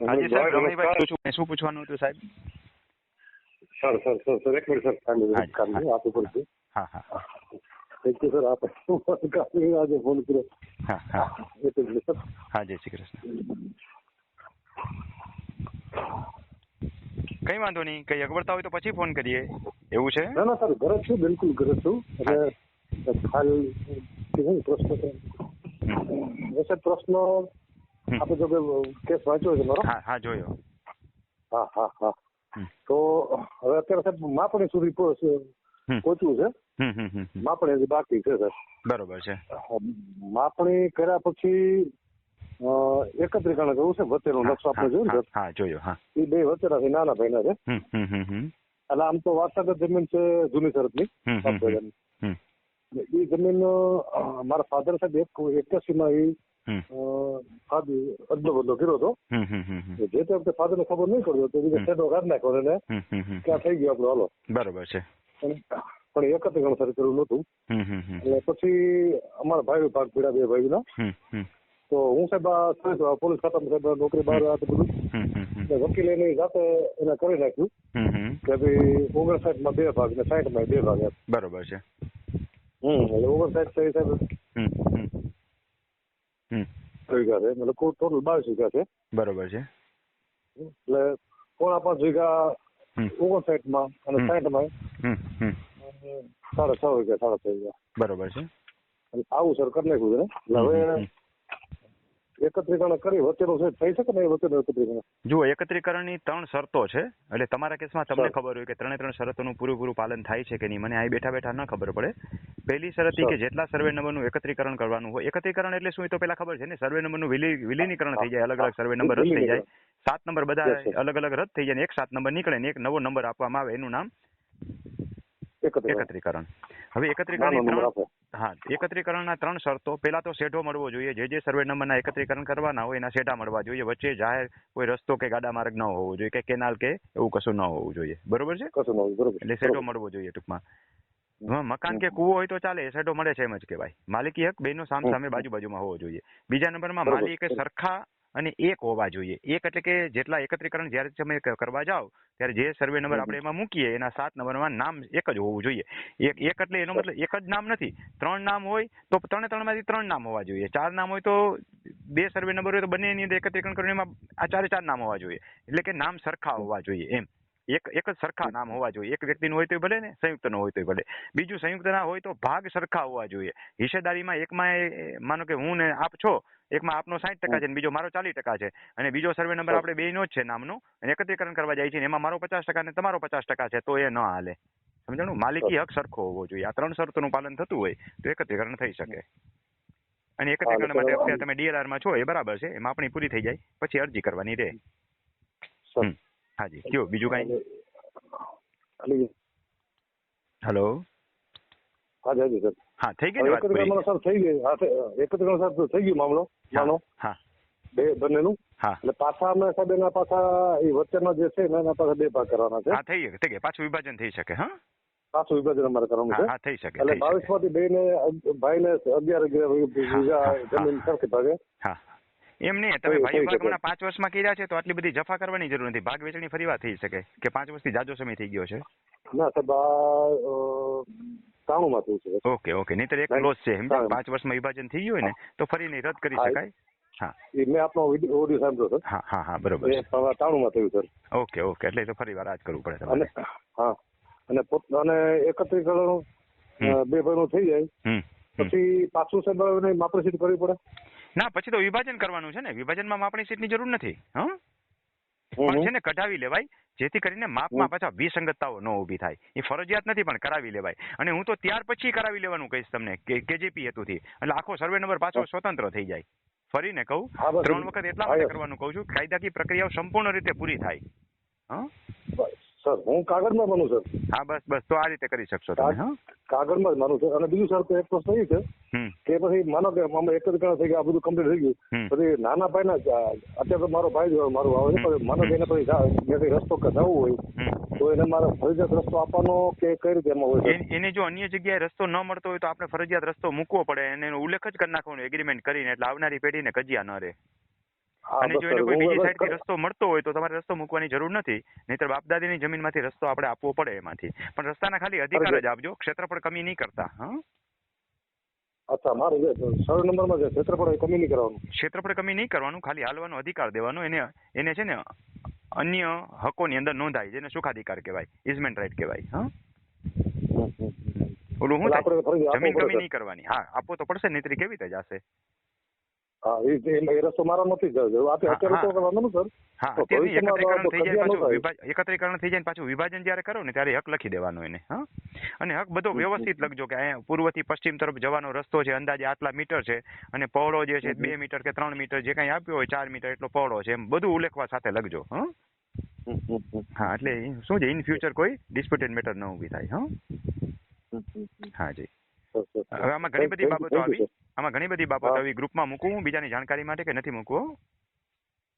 હાજી સાહેબ. રમણીભાઈ છું શું પૂછવાનું હતું સાહેબ? સર સર સર સર એક મિનિટ સર કાંઈ હાજી, કાંઈ આપવું પડશે. હા હા. થેન્ક યુ સર આપ. કાંઈ આજે ફોન કર્યો. હા હા. એક મિનિટ સર. હા જય શ્રી કૃષ્ણ. કઈ વાંધો નહીં કઈ અગવડતા હોય તો પછી ફોન કરીએ. એવું છે? ના ના સર ગરજ છું બિલકુલ ઘરે જ છું. એટલે ખાલ પ્રશ્ન છે. પ્રશ્ન. આપણે જો કે કેસ વાંચ્યો છે મારો? હા હા જોયો. હા હા હા. તો હવે અત્યારે સાહેબ માપણી સુધી પહોંચ- હમ. પહોંચ્યું છે. માપણી હજી બાકી છે સર બરોબર છે. માપણી કર્યા પછી એકત્રીકરણ કરવું છે વચ્ચેનો નકશો આપણે જોયું ને હા, જોયો હા. એ બે વચ્ચેના છે નાના ભાઈના છે. એટલે આમ તો વારસાગત જમીન છે જૂની સરહદની એ જમીન મારા ફાધર સાહેબ એક એક્યાસી માં એ અદલો બદલો કર્યો હતો. જે તે વખતે ફાધર ને ખબર નહીં પડ્યો તો બીજા છેડો કાઢી નાખ્યો હમ ક્યાં થઈ ગયો આપણો હાલો. બરોબર છે. પણ પણ એકત્રીકરણ સર કર્યું હમ એટલે પછી અમારા ભાઈ ભાગ પીડા બે હમ હમ. તો હું સાહેબ પોલીસ ખાતામાં સાહેબ નોકરી બહાર આ બધું. વકીલે એની જાતે એને કરી નાખ્યું. કે ભાઈ ઓગણસાઠમાં બે ભાગ ને સાઠમાં બે ભાગ. બરોબર છે. હમ એટલે ઓગણસાઠ સાહેબ વીઘા છે. મતલબ કુલ ટોટલ બાવીસ વીઘા છે. બરોબર છે. એટલે પોણા પાંચ વીઘા ઓગણસાઠમાં અને. સાઠમાં સાડા છ વીઘા સાડા છ વીઘા બરોબર છે. આવું સર કરી નાખ્યું છે ને. એટલે હવે. એકત્રીકરણ કરી વચ્ચેનું છે થઈ શકે ને એ વચ્ચેનું એકત્રીકરણ. જુઓ એકત્રીકરણની ત્રણ શરતો છે. એટલે તમારા કેસમાં તમને ખબર હોય કે ત્રણે ત્રણ શરતોનું પૂરેપૂરું પાલન થાય છે કે નહીં મને અહીં બેઠા બેઠા ન ખબર પડે. પહેલી શરત ઈ કે જેટલા સર્વે નંબરનું એકત્રીકરણ કરવાનું હોય એકત્રીકરણ એટલે શું એ તો પેલા ખબર છે ને? સર્વે નંબરનું વિલી વિલીનીકરણ થઈ જાય અલગ અલગ સર્વે નંબર રદ થઈ જાય. સાત નંબર બધા અલગ અલગ રદ થઈ જાય ને એક સાત નંબર નીકળે ને એક નવો નંબર આપવામાં આવે એનું નામ એકત્રીકરણ. એકત્રીકરણ. હવે આપો. હા એકત્રીકરણના ત્રણ શરતો. પેલા તો શેઢો મળવો જોઈએ. જે જે સર્વે નંબરના એકત્રીકરણ કરવાના હોય એના શેઢા મળવા જોઈએ. વચ્ચે જાહેર કોઈ રસ્તો કે ગાડા માર્ગ ન હોવો જોઈએ કે કેનાલ કે એવું કશું ન હોવું જોઈએ. બરોબર છે? કશું ન હોવું બરોબર એટલે શેઢો મળવો જોઈએ ટૂંકમાં. મકાન કે કૂવો હોય તો ચાલે. શેઢો મળે છે એમ જ કહેવાય. માલિકી હક બેનો સામ સામે બાજુ બાજુમાં હોવો જોઈએ. બીજા નંબરમાં માલિક સરખા અને એક હોવા જોઈએ. એક એટલે કે જેટલા એકત્રીકરણ જ્યારે તમે કરવા જાઓ ત્યારે જે સર્વે નંબર આપણે એમાં મૂકીએ એના સાત નંબરમાં નામ એક જ હોવું જોઈએ. એક એક એટલે એનો મતલબ એક જ નામ નથી. ત્રણ નામ હોય તો ત્રણે ત્રણમાંથી ત્રણ નામ હોવા જોઈએ. ચાર નામ હોય તો બે સર્વે નંબર હોય તો બંનેની અંદર એકત્રીકરણ કરીને એમાં આ ચારે ચાર નામ હોવા જોઈએ. એટલે કે નામ સરખા હોવા જોઈએ એમ. એક એક જ સરખા નામ હોવા જોઈએ. એક વ્યક્તિનું હોય તો ભલે ને સંયુક્ત હોય તો ભલે. બીજું સંયુક્ત ના હોય તો ભાગ સરખા હોવા જોઈએ. હિસ્સેદારીમાં એકમાં માનો કે હું ને આપ છો એકમાં આપનો સાઠ ટકા છે ને બીજો મારો ચાલીસ ટકા છે. અને બીજો સર્વે નંબર. આપણે નો જ છે નામનો. અને એકત્રીકરણ કરવા જાય છે એમાં મારો પચાસ ટકા ને તમારો પચાસ ટકા છે તો એ ન હાલે. સમજણું? માલિકી હક સરખો હોવો જોઈએ. આ ત્રણ શરતોનું પાલન થતું હોય તો એકત્રીકરણ થઈ શકે. અને એકત્રીકરણ માટે અત્યારે તમે ડીએલઆરમાં છો એ બરાબર છે. એમાં આપણી પૂરી થઈ જાય. પછી અરજી કરવાની રહે. હાજી. કયો બીજું કાંઈ? હેલો. હા થઈ એકત્રીકરણ સર થઈ ગયું. એકત્રીકરણ સર થઈ ગયું મામલો. માનો હા. બે બંનેનું? હા. એટલે પાછા અમે સાહેબ એના પાછા એ વચ્ચેનો જે છે એના પાછા બે ભાગ કરવાના છે. હા થઈ થઈ પાછું વિભાજન થઈ શકે હા? પાછું વિભાજન અમારે કરવાનું છે. હા થઈ શકે એટલે બાવીસમાંથી બે ને ભાઈ ને અગિયાર જમીન સરખી ભાગે. હા. એમ નહીં તમે ભાઈ ભાગ શકે. હમણાં પાંચ વર્ષમાં કર્યા છે તો આટલી બધી જફા કરવાની જરૂર નથી. ભાગ વેચણી ફરી વાર થઈ શકે કે પાંચ વર્ષથી જાજો સમય થઈ ગયો છે? ના સાહેબ ત્રાણું માં થયું છે. Okay okay. નહીતર એક લોસ છે. એમ પાંચ વર્ષમાં વિભાજન થઈ ગયું હોય ને તો ફરી નહીં રદ કરી શકાય? હા. એ મેં આપનો ઓડિયો સાંભળ્યો સર હા હા હા બરોબર ત્રાણું માં થયું સર ઓકે ઓકે. એટલે તો ફરી વાર આ જ કરવું પડે અને હા. અને અને એકત્રીકરણ બે ભાઈ નું થઈ જાય. પછી પાછું સાહેબ માપણી સીટ કરવી પડે? ના પછી તો વિભાજન કરવાનું છે ને. વિભાજનમાં માપણી સીટની જરૂર નથી. હા? પણ. છે ને કઢાવી લેવાય જેથી કરીને માપમાં પાછા વિસંગતતાઓ ન ઊભી થાય. એ ફરજિયાત નથી પણ કરાવી લેવાય. અને હું તો ત્યાર પછી કરાવી લેવાનું કહીશ તમને કેજેપી હેતુથી. એટલે આખો સર્વે નંબર પાછો સ્વતંત્ર થઈ જાય. ફરીને કહું ત્રણ વખત એટલા માટે કરવાનું કહું છું કાયદાકીય પ્રક્રિયાઓ સંપૂર્ણ રીતે પૂરી થાય. હા? સર હું કાગળમાં માનું સર હા બસ બસ તો આ રીતે કરી શકશો તમે હા? કાગળમાં જ માનું સર અને બીજું સર તો એક પ્રશ્ન એ છે કે પછી માનો કે અમે એકત્રીકરણ થઈ ગયા આ બધું કમ્પ્લીટ થઈ ગયું. પછી નાના ભાઈ ના અત્યારે તો મારો ભાઈ જ મારું આવે છે. માનો કે એને પછી જા- રસ્તો જવું હોય તો એને મારે ફરજિયાત રસ્તો આપવાનો કે કઈ રીતે એમાં હોય એને જો અન્ય જગ્યાએ રસ્તો ન મળતો હોય તો આપણે ફરજિયાત રસ્તો મૂકવો પડે અને એનો ઉલ્લેખ જ કરી નાખવાનો એગ્રીમેન્ટ કરીને એટલે આવનારી પેઢીને કજિયા ન રહે. અને જો એને કોઈ બીજી સાઈડથી રસ્તો મળતો હોય તો તમારે રસ્તો મૂકવાની જરૂર નથી નહીતર બાપદાદીની જમીનમાંથી રસ્તો આપણે આપવો પડે એમાંથી. પણ રસ્તાના ખાલી અધિકાર જ આપજો ક્ષેત્રફળ કમી નહીં કરતા હા? અચ્છા મારે જે સર્વે નંબરમાં જે ક્ષેત્રફળ કમી નહીં કરવાનું? ક્ષેત્રફળ કમી નહીં કરવાનું ખાલી હાલવાનો અધિકાર દેવાનો. એને એને છે ને અન્ય હકોની અંદર નોંધાય જેને સુખાધિકાર કહેવાય ઇઝમેન્ટ રાઇટ કહેવાય હા? ઓલું ફરી જમીન કમી. નહીં કરવાની. હા આપવો તો પડશે નહીં કેવી રીતે જશે? હા એ જે- એમાં એ રસ્તો મારો નથી જ. આપણે અત્યારે તો હા. સર હા તો અત્યારની ભવિષ્યમાં એકત્રીકરણ થઈ જાય પાછું એકત્રીકરણ થઈ જાય પાછું વિભાજન જ્યારે કરો ને ત્યારે હક લખી દેવાનો એને હા અને હક બધો વ્યવસ્થિત લખજો કે અહીંયા પૂર્વથી પશ્ચિમ તરફ જવાનો રસ્તો છે અંદાજે આટલા મીટર છે અને પહોળો જે છે બે મીટર કે ત્રણ મીટર જે કાંઈ આપ્યો હોય ચાર મીટર એટલો પહોળો છે એમ બધું ઉલ્લેખવા સાથે લખજો હા હા એટલે શું છે ઇન ફ્યુચર કોઈ ડિસ્પ્યુટેડ મેટર ન ઊભી થાય હા. હા જી. હવે આમાં ઘણી બધી બાબતો આવી. આમાં ઘણી બધી બાબતો હા. આવી ગ્રુપમાં મૂકવું બીજાની જાણકારી માટે કે નથી મૂકવું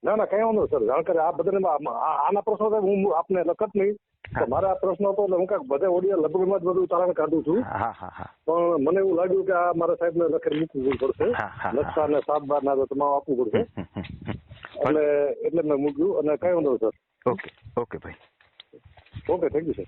ના ના કઈ વાંધો સર. જાણકારી આ બધાને આના પ્રશ્નો હું આપને લખત નહીં. હા. મારા આ પ્રશ્ન હતો એટલે હું કાંઈક બધા ઓડિયા લગભગમાં જ બધું તારણ કાઢું છું. હા હા હા પણ મને એવું લાગ્યું કે આ મારા સાહેબને લખીને મૂકવું પડશે. હા, હા, નકશા ને સાત બાર ના તમામ આપવું પડશે. એટલે એટલે મેં મૂક્યું. અને કઈ વાંધો નહીં, સર. ઓકે ઓકે ભાઈ. Okay thank you sir.